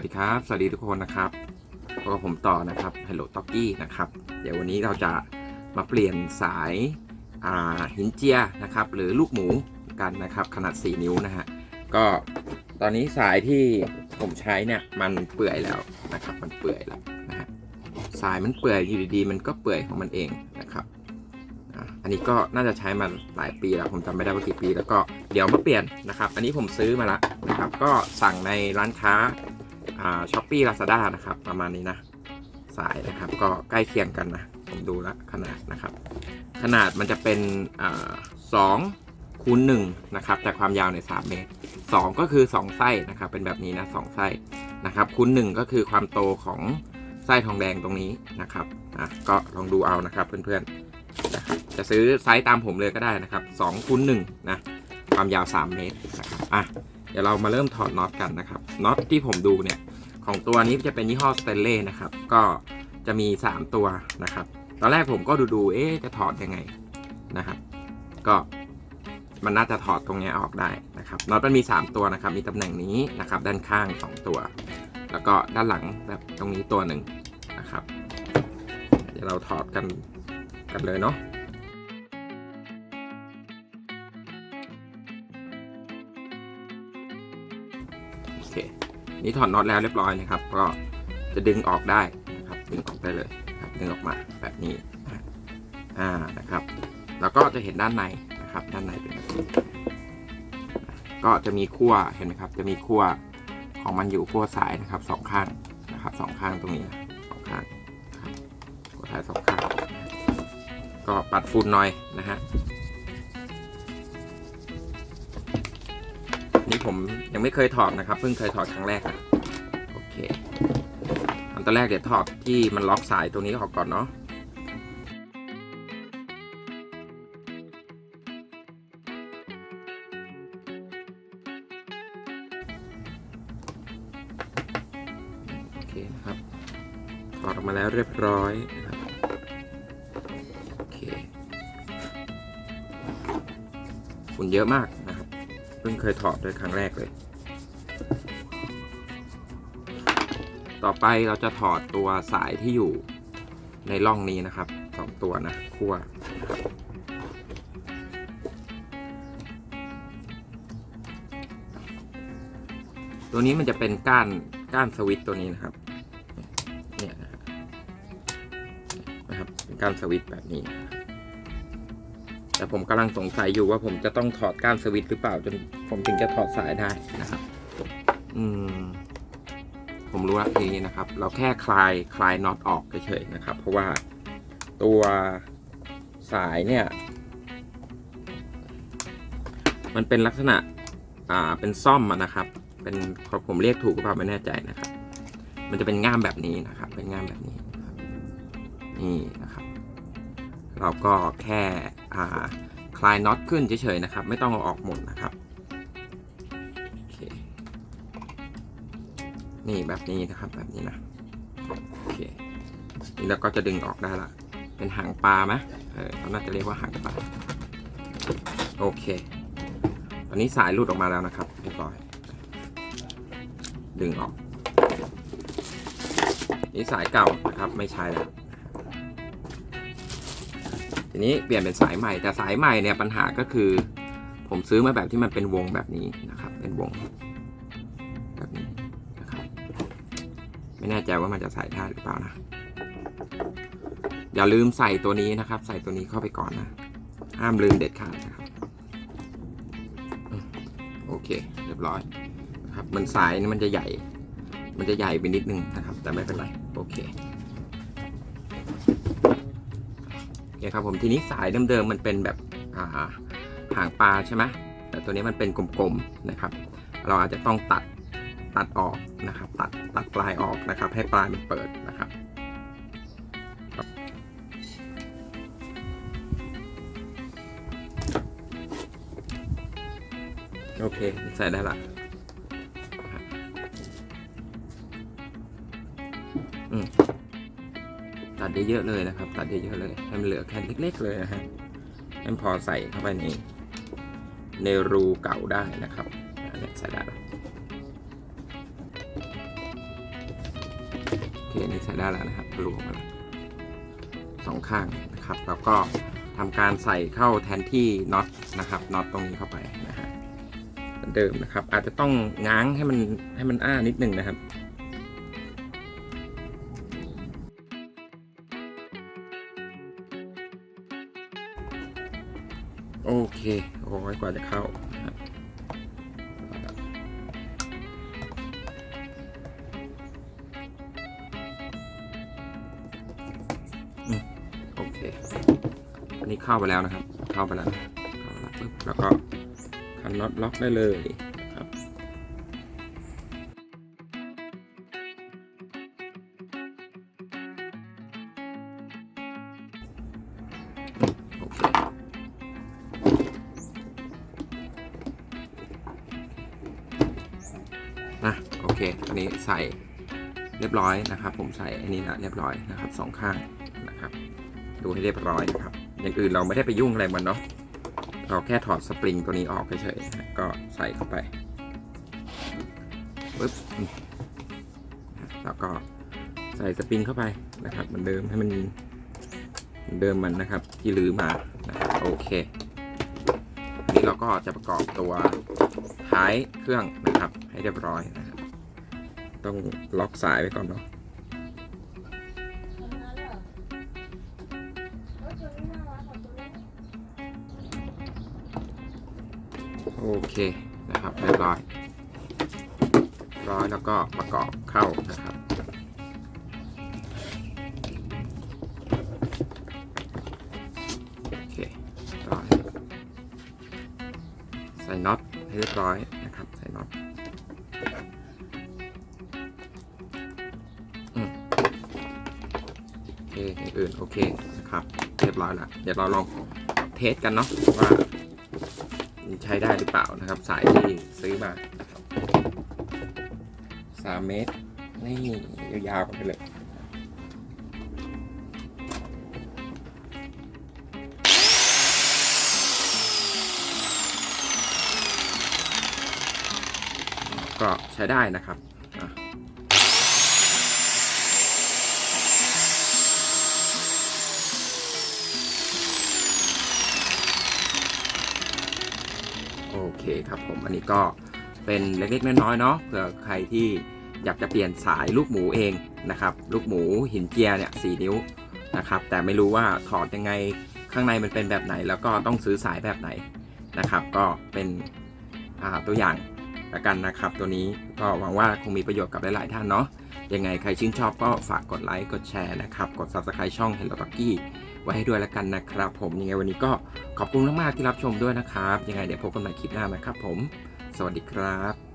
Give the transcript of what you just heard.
วัสดีครับ สวัสดีทุกคนนะครับกับผมต่อนะครับ Hello t o k กี้นะครับ เดี๋ยววันนี้เราจะมาเปลี่ยนสายาหินเจียนะครับ หรือลูกหมูกันนะครับ ขนาด 4 นิ้วนะฮะ ก็ตอนนี้สายที่ผมใช้เนี่ยมันเปื่อยแล้วนะครับ มันเปื่อยแล้วนะฮะ สายมันเปื่อยอยู่ดีๆ มันก็เปื่อยของมันเองนะครับ อันนี้ก็น่าจะใช้มาหลายปีแล้ว ผมจำไม่ได้ว่ากี่ปี แล้วก็เดี๋ยวมาเปลี่ยนนะครับ อันนี้ผมซื้อมาละนะครับ ก็สั่งในร้านค้า ช้อปปี้ลาซาด้านะครับ ประมาณนี้นะ สายนะครับ ก็ใกล้เคียงกันนะ ผมดูละขนาดนะครับ ขนาดมันจะเป็นสองคูณหนึ่งนะครับ แต่ความยาวในสามเมตรสองก็คือสองไส้นะครับ เป็นแบบนี้นะสองไส้นะครับคูณหนึ่งก็คือความโตของไส้ทองแดงตรงนี้นะครับอะก็ลองดูเอานะครับเพื่อนๆนะครับจะซื้อไซส์ตามผมเลยก็ได้นะครับ2คูณหนึ่งนะความยาว 3 เมตรนะครับอะ เดี๋ยวเรามาเริ่มถอดน็อตกันนะครับน็อตที่ผมดูเนี่ยของตัวนี้จะเป็นยี่ห้อสเตนเล่นะครับก็จะมี 3 ตัวนะครับ ตอนแรกผมก็ดูดูเอ๊จะถอดยังไงนะครับ ก็มันน่าจะถอดตรงนี้ออกได้นะครับน็อตมันมี 3 ตัวนะครับ มีตำแหน่งนี้นะครับ ด้านข้าง 2 ตัว แล้วก็ด้านหลังแบบตรงนี้ตัวหนึ่งนะครับ เดี๋ยวเราถอดกันกันเลยเนาะ นี่ถอดน็อตแล้วเรียบร้อยนะครับ ก็จะดึงออกได้นะครับ ดึงออกได้เลยครับดึงออกมาแบบนี้นะอ่านะครับ แล้วก็จะเห็นด้านในนะครับ ด้านในเป็นแบบนี้ก็จะมีขั้วเห็นไหมครับ จะมีขั้วของมันอยู่ขั้วสายนะครับสองข้างนะครับสองข้างตรงนี้สองข้างครับขั้วสายสองข้าง ก็ปัดฝุ่นหน่อยนะฮะ นี่ผมยังไม่เคยถอดนะครับ เพิ่งเคยถอดครั้งแรกนะโอเคอันตอนแรกเดี๋ยวถอดที่มันล็อกสายตรงนี้ออกก่อนเนาะโอเคนะครับถอดออกมาแล้วเรียบร้อยนะครับโอเคฝุ่นเยอะมาก เพิ่งเคยถอดด้วยครั้งแรกเลย ต่อไปเราจะถอดตัวสายที่อยู่ในร่องนี้นะครับสองตัวนะขั้วตัวนี้มันจะเป็นก้านก้านสวิตตัวนี้นะครับ เนี่ยนะครับเป็นก้านสวิตแบบนี้ แต่ผมกำลังสงสัยอยู่ว่าผมจะต้องถอดก้านสวิตช์หรือเปล่าจนผมถึงจะถอดสายได้นะครับ อืม ผมรู้แล้วทีนี้นะครับ เราแค่คลายคลายน็อตออกเฉยๆนะครับ เพราะว่าตัวสายเนี่ย มันเป็นลักษณะ อ่า เป็นซ่อมนะครับ เป็นผมเรียกถูกหรือเปล่าไม่แน่ใจนะครับ มันจะเป็นง่ามแบบนี้นะครับ เป็นง่ามแบบนี้ นี่นะครับ เราก็แค่าคลายน็อตขึ้นเฉยๆนะครับ ไม่ต้องเอาออกหมดนะครับนี่แบบนี้นะครับแบบนี้นะโอเคนี่เราก็จะดึงออกได้ละเป็นหางปลาไหมเออเราน่าจะเรียกว่าหางปลาโอเค ตอนนี้สายหลุดออกมาแล้วนะครับเรียบร้อย ดึงออก นี่สายเก่านะครับไม่ใช้แล้ว นี้เปลี่ยนเป็นสายใหม่แต่สายใหม่เนี่ยปัญหาก็คือ ผมซื้อมาแบบที่มันเป็นวงแบบนี้นะครับ เป็นวง แบบนี้นะครับ ไม่แน่ใจว่ามันจะใส่ได้หรือเปล่านะอย่าลืมใส่ตัวนี้นะครับ ใส่ตัวนี้เข้าไปก่อนนะ ห้ามลืมเด็ดขาดนะครับโอเค เรียบร้อยนะครับมันสายนี่มันจะใหญ่ มันจะใหญ่ไปนิดนึงนะครับ แต่ไม่เป็นไร โอเค โอเคครับผมทีนี้สายเดิมๆมันเป็นแบบอ่าหางปลาใช่ไหมแต่ตัวนี้มันเป็นกลมๆนะครับ เราอาจจะต้องตัดตัดออกนะครับ ตัดตัดปลายออกนะครับ ให้ปลายมันเปิดนะครับโอเค ใส่ได้ละอืม ดเยอะๆเลยนะครับ ตัดเยอะๆเลยให้มันเหลือแค่เล็ก ๆ เลยนะฮะให้มันพอใส่เข้าไปในในรูเก่าได้นะครับอันนี้ใส่ได้แล้วเคนี่ใช้ได้แล้วนะครับทะลุออกมาแล้วสองข้างนะครับ แล้วก็ทำการใส่เข้าแทนที่น็อตนะครับน็อตตรงนี้เข้าไปนะฮะเหมือนเดิมนะครับ อาจจะต้องง้างให้มันให้มันอ้านิดนึงนะครับ โอเคโอ้ยกว่าจะเข้าโอเค อันนี้เข้าไปแล้วนะครับ เข้าไปแล้ว แล้วปึ๊บแล้วก็คันน็อตล็อกได้เลย นะโอเคอันนี้ใส่เรียบร้อยนะครับ ผมใส่อันนี้ละเรียบร้อยนะครับสองข้างนะครับ ดูให้เรียบร้อยนะครับ อย่างอื่นเราไม่ได้ไปยุ่งอะไรมันเนาะเราแค่ถอดสปริงตัวนี้ออกเฉยๆก็ใส่เข้าไปปึ๊บแล้วก็ใส่สปริงเข้าไปนะครับเหมือนเดิมให้มันเดิมมันนะครับที่ลือมานะครับโอเคอันนี้เราก็จะประกอบตัว ท้ายเครื่องนะครับ ให้เรียบร้อยนะครับต้องล็อกสายไว้ก่อนเนาะโอเคนะครับเรียบร้อยร้อยแล้วก็ประกอบเข้านะครับ ให้เรียบร้อยนะครับ ใส่น็อตโอเคอย่างอื่นโอเคนะครับ เรียบร้อยแล้วเดี๋ยวเราลองเทสกันเนาะว่าใช้ได้หรือเปล่านะครับ สายที่ซื้อมาสามเมตรนี่ยาวๆไปเลย ก็ใช้ได้นะครับอโอเคครับผมอันนี้ก็เป็นเล็กๆน้อยๆเนาะเผื่อใครที่อยากจะเปลี่ยนสายลูกหมูเองนะครับ ลูกหมูหินเจียเนี่ยสนิ้วนะครับ แต่ไม่รู้ว่าถอดยังไงข้างในมันเป็นแบบไหน แล้วก็ต้องซื้อสายแบบไหนนะครับ ก็เป็นตัวอย่าง ละกันนะครับ ตัวนี้ก็หวังว่าคงมีประโยชน์กับหลาย ๆ ท่านเนาะยังไงใครชื่นชอบก็ฝากกดไลค์กดแชร์นะครับ กด subscribe ช่อง Hello t a k i ไว้ให้ด้วยละกันนะครับ ผมยังไงวันนี้ก็ขอบคุณมาก ๆ ที่รับชมด้วยนะครับ ยังไงเดี๋ยวพบกันใหม่คลิปหน้านะครับผม สวัสดีครับ